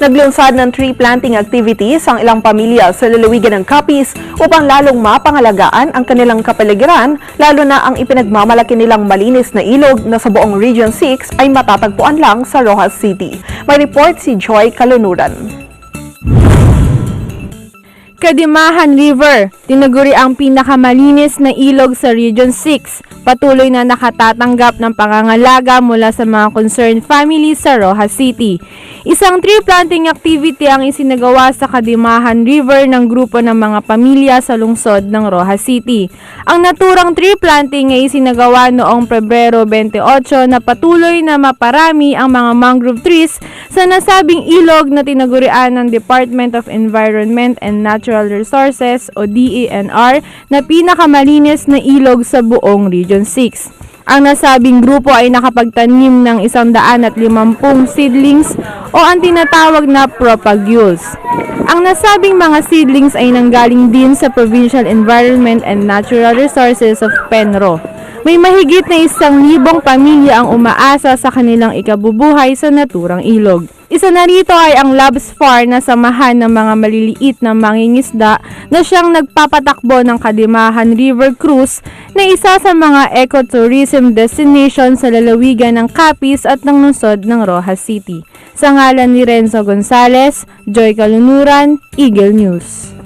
Naglunsad ng tree planting activities ang ilang pamilya sa lalawigan ng Capiz upang lalong mapangalagaan ang kanilang kapaligiran, lalo na ang ipinagmamalaki nilang malinis na ilog na sa buong Region 6 ay matatagpuan lang sa Rojas City. May report si Joy Kalunuran. Kadimahan River, tinaguri ang pinakamalinis na ilog sa Region 6. Patuloy na nakatatanggap ng pangangalaga mula sa mga concerned families sa Rojas City. Isang tree planting activity ang isinagawa sa Kadimahan River ng grupo ng mga pamilya sa lungsod ng Rojas City. Ang naturang tree planting ay isinagawa noong Pebrero 28 na patuloy na maparami ang mga mangrove trees sa nasabing ilog na tinagurian ng Department of Environment and Natural Resources o DENR na pinakamalinis na ilog sa buong Region 6. Ang nasabing grupo ay nakapagtanim ng 150 seedlings o ang tinatawag na propagules. Ang nasabing mga seedlings ay nanggaling din sa Provincial Environment and Natural Resources of Penro. May mahigit na isang libong pamilya ang umaasa sa kanilang ikabubuhay sa naturang ilog. Isa na rito ay ang Labs Far na samahan ng mga maliliit na mangingisda na siyang nagpapatakbo ng Kadimahan River Cruise na isa sa mga ecotourism destination sa lalawigan ng Capiz at ng lungsod ng Rojas City. Sa ngalan ni Renzo Gonzales, Joy Kalunuran, Eagle News.